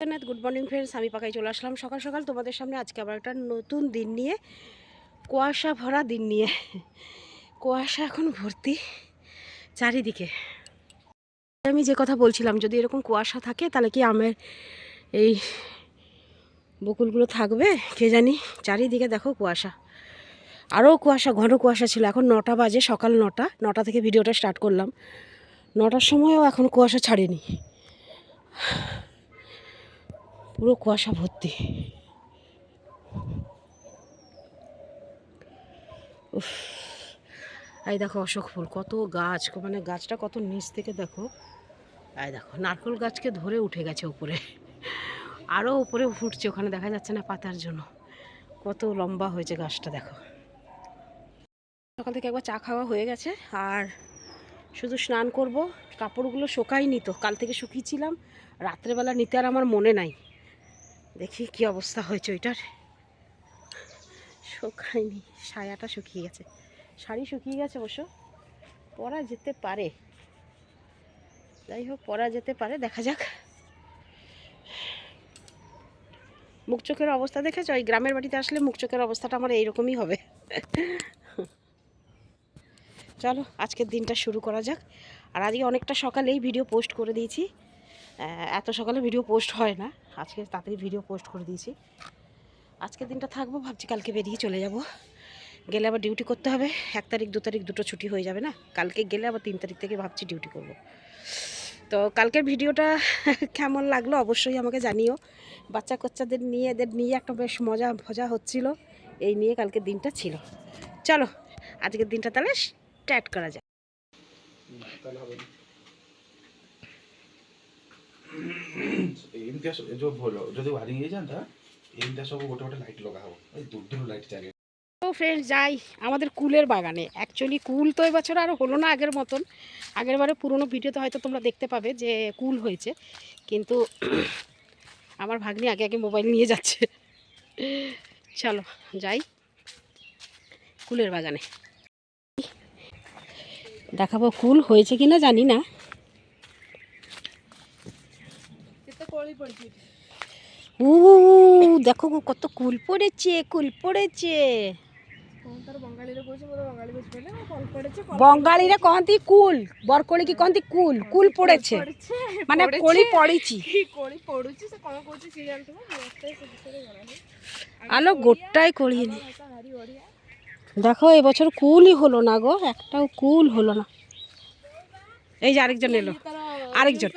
Jagannath good morning friends আমি পাকাই চলে আসলাম সকাল সকাল। তোমাদের সামনে আজকে আবার একটা নতুন দিন নিয়ে, কুয়াশা ভরা দিন নিয়ে। কুয়াশা এখন ভর্তি চারিদিকে। আমি যে কথা বলছিলাম, যদি এরকম কুয়াশা থাকে, তাহলে কি আমের এই বকুলগুলো থাকবে? কে জানি? চারিদিকে দেখো কুয়াশা। আরও কুয়াশা, ঘন কুয়াশা ছিল। এখন নটা বাজে, সকাল নটা। নটা থেকে ভিডিওটা স্টার্ট করলাম। নটার সময়ও এখন কুয়াশা ছাড়েনি। পুরো কুয়াশা ভর্তি। উফ। এই দেখো অশোক ফুল, কত গাছ মানে গাছটা কত নিচ থেকে দেখো। এই দেখো, নারকেল গাছকে ধরে উঠে গেছে উপরে। আরও উপরে ফুটছে, ওখানে দেখা যাচ্ছে না পাতার জন্য। কত লম্বা হয়েছে গাছটা, দেখো। সকাল থেকে একবার চা খাওয়া হয়ে গেছে, আর শুধু স্নান করব, কাপড়গুলো শোকাইনি তো, কাল থেকে শুকিয়েছিলাম। রাত্রেবেলা নিতে আর আমার মনে নাই। দেখি কি অবস্থা হয়েছে ওইটার। শুকায়নি, সায়াটা শুকিয়ে গেছে। শাড়ি শুকিয়ে গেছে অবশ্য। পরা যেতে পারে। যাই হোক পরা যেতে পারে, দেখা যাক। মুখ চোখের অবস্থা দেখেছ? ওই গ্রামের বাড়িতে আসলে মুখ চোখের অবস্থাটা আমার এইরকমই হবে। চলো, আজকের দিনটা শুরু করা যাক। আর আজকে অনেকটা সকালেই ভিডিও পোস্ট করে দিয়েছি। এত সকালে ভিডিও পোস্ট হয় না। আজকে তাড়াতাড়ি ভিডিও পোস্ট করে দিয়েছি। আজকের দিনটা থাকব, ভাবছি কালকে বেরিয়ে চলে যাব। গেলে আবার ডিউটি করতে হবে। এক তারিখ, দু তারিখ দুটো ছুটি হয়ে যাবে না? কালকে গেলে আবার তিন তারিখ থেকে ভাবছি ডিউটি করব। তো কালকের ভিডিওটা কেমন লাগল অবশ্যই আমাকে জানিও। বাচ্চা কাচ্চাদের নিয়ে, এদের নিয়ে একটা বেশ মজা মজা হচ্ছিল। এই নিয়ে কালকের দিনটা ছিল। চলো, আজকের দিনটা তাহলে স্টার্ট করা যায় ଏମିତିଆ ସବୁ- ଏ ଯୋଉ ଭଲ ଯଦି ୱାରିଂ ହେଇଯାନ୍ତା ଏମିତିଆ ସବୁ ଗୋଟେ ଗୋଟେ ଲାଇଟ୍ ଲଗା ହବ ଏଇ ଦୂର ଦୂର ଲାଇଟ୍ ଚାଲେ তো ফ্রেন্ডস যাই আমাদের কুলের বাগানে অ্যাকচুয়ালি কুল তো এবছর আর হলো না আগের মতন আগের বারে পুরোনো ভিডিওতে হয়তো তোমরা দেখতে পাবে যে কুল হয়েছে কিন্তু আমার ভাগ্নি আগে আগে মোবাইল নিয়ে যাচ্ছে চলো যাই কুলের বাগানে দেখাবো কুল হয়েছে কি না জানি না ও, দেখো কত কুল পড়েছে কুল পড়েছে। বঙ্গালীরা কহতি কুল কি কহতি কুল কুল পড়েছে। মানে কোলি পড়িছি। আলো গোটাই কোড়িয়ে দেখো দেখো বছর কুলই হলো না গো, একটাও কুল হলো না। এই যে আরেকজন এলো। আরেকজন।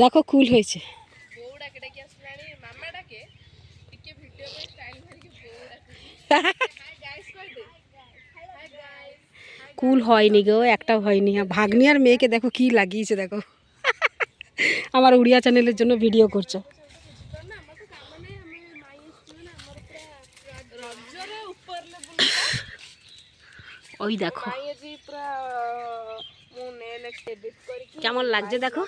দেখো কুল হয়েছে। কুল হয়নি গো, একটাও হয়নি। ভাগ্নি আর মেয়েকে দেখো, কি লাগিয়েছে, দেখো। আমার উড়িয়া চ্যানেলের জন্য ভিডিও করছে। ওই দেখো। কেমন লাগছে দেখো?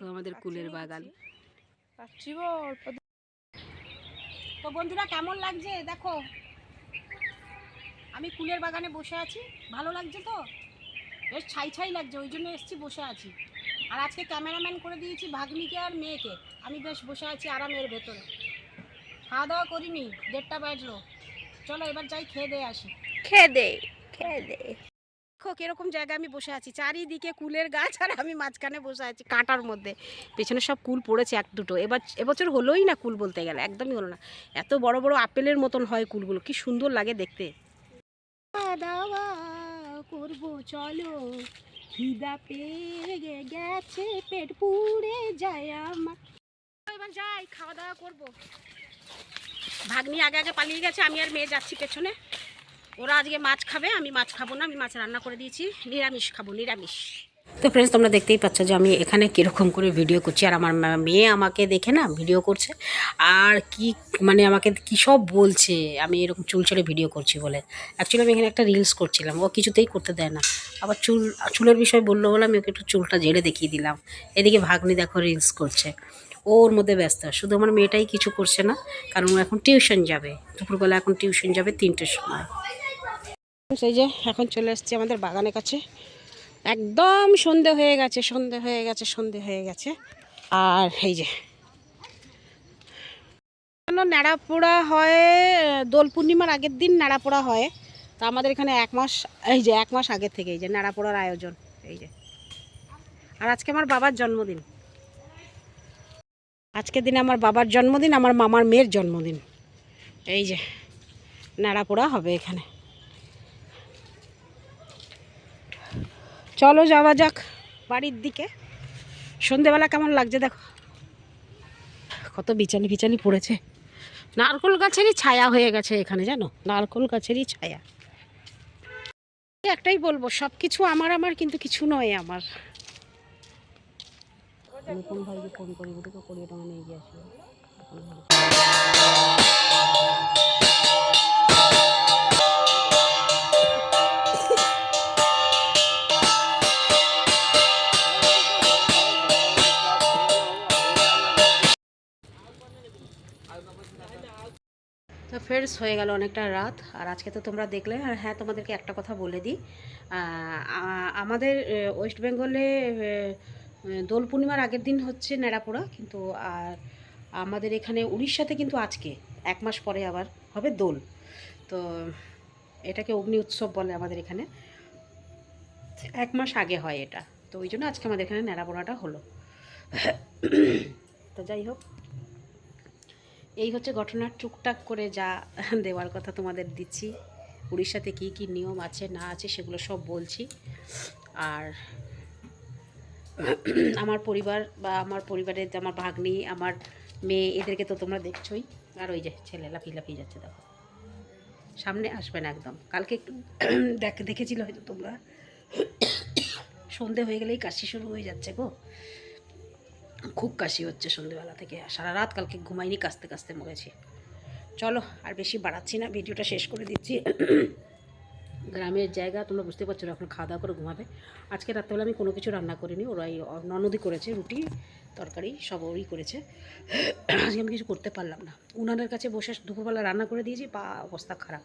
আমাদের কুলের বাগান। তো বন্ধুরা কেমন লাগছে? দেখো। আমি কুলের বাগানে বসে আছি। ভালো লাগছে তো? বেশ ছাই ছাই লাগছে ওই জন্য এসছি বসে আছি। আর আজকে ক্যামেরাম্যান করে দিয়েছি ভাগ্নিকে আর মেয়েকে। আমি বেশ বসে আছি আরামের ভেতরে। খাওয়া দাওয়া করিনি দেড়টা বাজলো। চলো এবার যাই খেয়ে দিয়ে আসি। খেয়ে দেয়। দে দেখো কীরকম জায়গায় আমি বসে আছি। চারিদিকে কুলের গাছ আর আমি মাঝখানে বসে আছি কাঁটার মধ্যে। পেছনে সব কুল পড়েছে এক দুটো। এবার এবছর হলোই না কুল বলতে গেলে একদমই হলো না। এত বড় বড় আপেলের মতন হয় কুলগুলো কি সুন্দর লাগে দেখতে। দাওয়া করব চলো। খিদা পেয়ে গেছে পেট পুড়ে যায় আমার। এবার যাই খাওয়া দাওয়া করব। ভাগ্নি আগে আগে পালিয়ে গেছে আমি আর মেয়ে যাচ্ছি পেছনে। ওরা আজকে মাছ খাবে, আমি মাছ খাব না, আমি মাছ রান্না করে দিয়েছি। নিরামিষ খাব, নিরামিষ। তো ফ্রেন্ডস তোমরা দেখতেই পাচ্ছ যে আমি এখানে কীরকম করে ভিডিও করছি। আর আমার মেয়ে আমাকে দেখে না ভিডিও করছে। আর কি মানে আমাকে কী সব বলছে, আমি এরকম চুল ছেড়ে ভিডিও করছি বলে। অ্যাকচুয়ালি আমি এখানে একটা রিলস করছিলাম, ও কিছুতেই করতে দেয় না। আবার চুল, চুলের বিষয় বলল বলে আমি ওকে একটু চুলটা ঝেড়ে দেখিয়ে দিলাম। এদিকে ভাগ্নি দেখো রিলস করছে। ওর মধ্যে ব্যস্ত, শুধু আমার মেয়েটাই কিছু করছে না, কারণ ও এখন টিউশন যাবে। দুপুরবেলা এখন টিউশন যাবে তিনটের সময়। সেই যে এখন চলে এসেছি আমাদের বাগানের কাছে। একদম সন্ধে হয়ে গেছে, সন্ধে হয়ে গেছে, সন্ধে হয়ে গেছে। আর এই যে। ন্যাড়াপোড়া হয়, দোল পূর্ণিমার আগের দিন ন্যাড়াপোড়া হয়। তা আমাদের এখানে এক মাস, এই যে এক মাস আগের থেকে এই যে ন্যাড়াপোড়ার আয়োজন, এই যে। আর আজকে আমার বাবার জন্মদিন। আজকের দিনে আমার বাবার জন্মদিন, আমার মামার মেয়ের জন্মদিন। এই যে, ন্যাড়াপোড়া হবে এখানে। চলো যাওয়া যাক বাড়ির দিকে। সন্ধেবেলা কেমন লাগছে দেখো। কত বিচালি বিচালি পড়েছে। নারকোল গাছেরই ছায়া হয়ে গেছে এখানে, জানো? নারকোল গাছেরই ছায়া। একটাই বলব সব কিছু আমার আমার, কিন্তু কিছু নয় আমার। ফোন করি ওদেরকে কোড়িয়ে টাকা নিয়ে গিয়ে আসবে ফ্রেন্ডস হয়ে গেল অনেকটা রাত। আর আজকে তো তোমরা দেখলে, আর হ্যাঁ তোমাদেরকে একটা কথা বলে দিই। আমাদের ওয়েস্ট বেঙ্গলে দোল পূর্ণিমার আগের দিন হচ্ছে ন্যাড়াপোড়া, কিন্তু আর আমাদের এখানে উড়িষ্যাতে কিন্তু আজকে, এক মাস পরে আবার হবে দোল। তো এটাকে অগ্নি উৎসব বলে আমাদের এখানে। এক মাস আগে হয় এটা। তো ওই জন্য আজকে আমাদের এখানে ন্যাড়াপোড়াটা হলো। তো যাই হোক। এই হচ্ছে ঘটনার টুকটাক করে যা দেওয়ার কথা তোমাদের দিচ্ছি। উড়িষ্যাতে কী কী নিয়ম আছে, না আছে সেগুলো সব বলছি। আর আমার পরিবার বা আমার পরিবারের আমার ভাগ্নি, আমার মেয়ে, এদেরকে তো তোমরা দেখছোই। আর ওই যে ছেলে লাফি লাফিয়ে যাচ্ছে, দেখো। সামনে আসবে না একদম। কালকে একটু দেখ, দেখেছিল হয়তো তোমরা? সন্ধে হয়ে গেলেই কাশি শুরু হয়ে যাচ্ছে গো। খুব কাশি হচ্ছে সন্ধেবেলা থেকে। সারা রাত কালকে ঘুমাইনি কাস্তে কাস্তে মরেছি। চলো, আর বেশি বাড়াচ্ছি না, ভিডিওটা শেষ করে দিচ্ছি। গ্রামের জায়গা, তোমরা বুঝতে পারছ এখন খাওয়া দাওয়া করে ঘুমাবে। আজকে রাত্রেবেলা আমি কোনো কিছু রান্না করিনি, ওরাই ননদি করেছে, রুটি, তরকারি, সব ওই করেছে। আজকে আমি কিছু করতে পারলাম না। উনানের কাছে বসে দুপুরবেলা রান্না করে দিয়েছি, পা অবস্থা খারাপ।